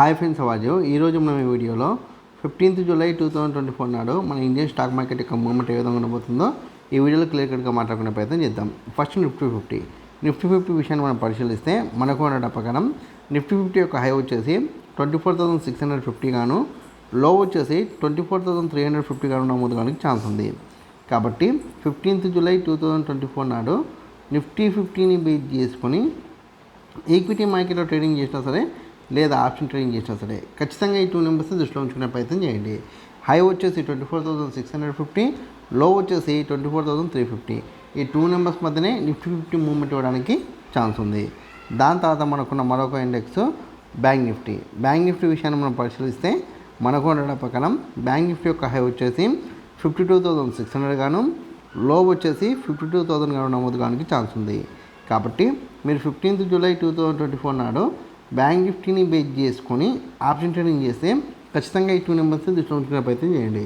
Hi friends అవాజు ఈరోజు మనం ఈ వీడియోలో fifteenth July two thousand twenty four నాడు మన ఇండియన్ స్టాక్ మార్కెట్ యొక్క మూమెంట్ ఏ విధంగా ఉండబోతుందో ఈ వీడియోలో క్లియర్ కట్గా మాట్లాడుకునే ప్రయత్నం చేద్దాం. First Nifty fifty Nifty fifty విషయాన్ని మనం పరిశీలిస్తే మనకు ఉన్న ప్రకారం నిఫ్టీ ఫిఫ్టీ యొక్క హై వచ్చేసి twenty four thousand six hundred fifty గాను లో వచ్చేసి twenty four thousand three hundred fifty గాను నమోదు కావడానికి ఛాన్స్ ఉంది. కాబట్టి fifteenth July two thousand twenty four నాడు నిఫ్టీ ఫిఫ్టీని బేస్ చేసుకొని ఈక్విటీ మార్కెట్లో ట్రేడింగ్ చేసినా సరే లేదా ఆప్షన్ ట్రేడింగ్ చేసినా సరే ఖచ్చితంగా ఈ టూ నెంబర్స్ని దృష్టిలో ఉంచుకునే ప్రయత్నం చేయండి. హై వచ్చేసి twenty four thousand six hundred fifty low వచ్చేసి twenty four thousand three fifty ఈ టూ నెంబర్స్ మధ్యనే నిఫ్టీ ఫిఫ్టీ మూవ్మెంట్ ఇవ్వడానికి ఛాన్స్ ఉంది. దాని తర్వాత మనకున్న మరొక index bank Nifty. Bank Nifty విషయాన్ని మనం పరిశీలిస్తే మనకు ఉండడం ప్రకారం బ్యాంక్ నిఫ్టీ యొక్క హై వచ్చేసి fifty two thousand six hundred గాను లో వచ్చేసి ఫిఫ్టీ టూ థౌసండ్ గాను నమోదు కావడానికి ఛాన్స్ ఉంది. కాబట్టి మీరు fifteenth July two thousand twenty four నాడు బ్యాంక్ నిఫ్టీని బేస్ చేసుకొని ఆప్షన్ ట్రేడింగ్ చేస్తే ఖచ్చితంగా ఈ టూ నెంబర్స్ దృష్టిలో ఉంచుకునే ప్రయత్నం చేయండి.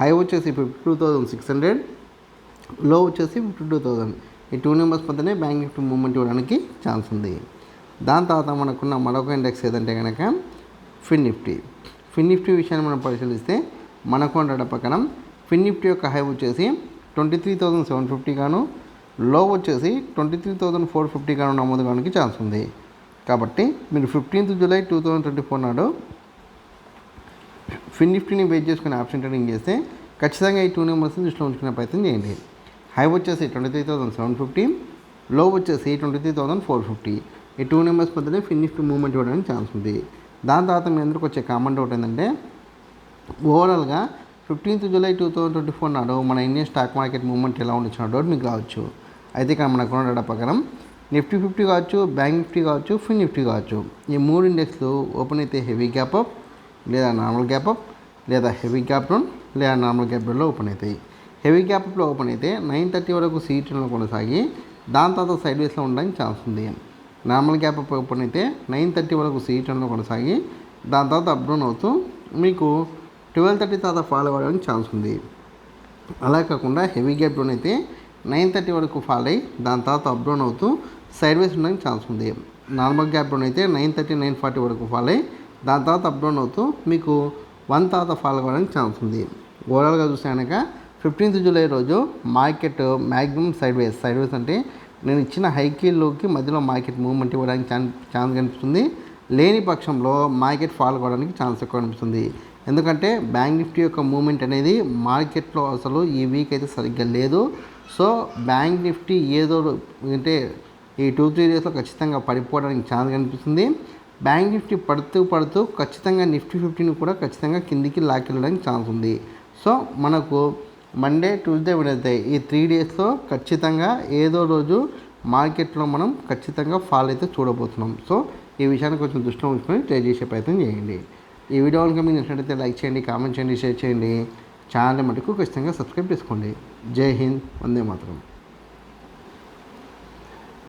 హై వచ్చేసి ఫిఫ్టీ టూ థౌసండ్ సిక్స్ హండ్రెడ్లో వచ్చేసి ఫిఫ్టీ టూ థౌసండ్ ఈ టూ నెంబర్స్ మధ్యనే బ్యాంక్ నిఫ్టీ మూవ్మెంట్ ఇవ్వడానికి ఛాన్స్ ఉంది. దాని తర్వాత మనకున్న మరొక ఇండెక్స్ ఏదంటే కనుక ఫిన్ నిఫ్టీ ఫిన్ నిఫ్టీ విషయాన్ని మనం పరిశీలిస్తే మనకు ఉండడం ప్రకారం ఫిన్ నిఫ్టీ యొక్క హై వచ్చేసి twenty three thousand seven fifty గాను లో వచ్చేసి twenty three thousand four fifty గాను నమోదు కావడానికి ఛాన్స్ ఉంది. కాబట్టి మీరు fifteenth July two thousand twenty four నాడు ఫిన్ నిఫ్టీని వెయిట్ చేసుకుని ఆప్షన్ ట్రేడింగ్ చేస్తే ఖచ్చితంగా ఈ టూ నెంబర్స్ని దృష్టిలో ఉంచుకునే ప్రయత్నం చేయండి. హై వచ్చేసి twenty three thousand seven fifty low వచ్చేసి twenty three thousand four fifty ఈ టూ నెంబర్స్ మధ్యనే ఫిన్ నిఫ్టీ మూవ్మెంట్ ఇవ్వడానికి ఛాన్స్ ఉంది. దాని తర్వాత మీ అందరికి వచ్చే కామెంట్ ఒకటి ఏంటంటే ఓవరాల్గా fifteenth July two thousand twenty four నాడు మన ఇండియన్ స్టాక్ మార్కెట్ మూవ్మెంట్ ఎలా ఉండొచ్చు డౌట్ మీకు రావచ్చు. అయితే ఇక్కడ మనకు డేటా ప్రకారం నిఫ్టీ ఫిఫ్టీ కావచ్చు బ్యాంక్ నిఫ్టీ కావచ్చు ఫిన్ నిఫ్టీ కావచ్చు. ఈ మూడు ఇండెక్స్లు ఓపెన్ అయితే హెవీ గ్యాప్ అప్ లేదా నార్మల్ గ్యాప్ అప్ లేదా హెవీ గ్యాప్ డౌన్ లేదా నార్మల్ గ్యాప్ డౌన్లో ఓపెన్ అవుతాయి. హెవీ గ్యాప్ అప్లో ఓపెన్ అయితే నైన్ థర్టీ వరకు సీట్లలో కొనసాగి దాని తర్వాత సైడ్ వేస్లో ఉండడానికి ఛాన్స్ ఉంది. నార్మల్ గ్యాప్ అప్ ఓపెన్ అయితే నైన్ థర్టీ వరకు సీట్లలో కొనసాగి దాని తర్వాత అప్ డౌన్ అవుతూ మీకు ట్వెల్వ్ థర్టీ తర్వాత ఫాలో అవ్వడానికి ఛాన్స్ ఉంది. అలా కాకుండా హెవీ గ్యాప్ డౌన్ అయితే నైన్ థర్టీ వరకు ఫాల్ అయ్యి దాని తర్వాత అప్ డౌన్ అవుతూ సైడ్ వేస్ ఉండడానికి ఛాన్స్ ఉంది. నార్మల్ గ్యాప్ డౌన్ అయితే నైన్ థర్టీ నైన్ ఫార్టీ వరకు ఫాల్ అయ్యి దాని తర్వాత అప్ డౌన్ అవుతూ మీకు వన్ తర్వాత ఫాలో అవ్వడానికి ఛాన్స్ ఉంది. ఓవరాల్గా చూస్తే కనుక ఫిఫ్టీన్త్ జూలై రోజు market maximum sideways sideways అంటే నేను ఇచ్చిన హైకీల్లోకి మధ్యలో మార్కెట్ మూవ్మెంట్ ఇవ్వడానికి ఛాన్స్ ఛాన్స్ కనిపిస్తుంది. లేని పక్షంలో మార్కెట్ ఫాల్ అవ్వడానికి ఛాన్స్ ఎక్కువ కనిపిస్తుంది. ఎందుకంటే బ్యాంక్ నిఫ్టీ యొక్క మూమెంట్ అనేది మార్కెట్లో అసలు ఈ వీక్ అయితే సరిగ్గా లేదు. సో బ్యాంక్ నిఫ్టీ ఏదో అంటే ఈ టూ త్రీ డేస్లో ఖచ్చితంగా పడిపోవడానికి ఛాన్స్ కనిపిస్తుంది. బ్యాంక్ నిఫ్టీ పడుతూ పడుతూ ఖచ్చితంగా నిఫ్టీ ఫిఫ్టీని కూడా ఖచ్చితంగా కిందికి లాకెళ్ళడానికి ఛాన్స్ ఉంది. సో మనకు మండే ట్యూస్డే వెనస్డే ఈ త్రీ డేస్లో ఖచ్చితంగా ఏదో రోజు మార్కెట్లో మనం ఖచ్చితంగా ఫాల్ అయితే చూడబోతున్నాం. సో ఈ విషయాన్ని కొంచెం దృష్టిలో ఉంచుకొని ట్రై చేసే ప్రయత్నం చేయండి. ఈ వీడియో కనుక మీకు నచ్చినట్లయితే లైక్ చేయండి కామెంట్ చేయండి షేర్ చేయండి. ఛానల్ మటుకు ఖచ్చితంగా సబ్స్క్రైబ్ చేసుకోండి. జై హింద్ వందే మాత్రం.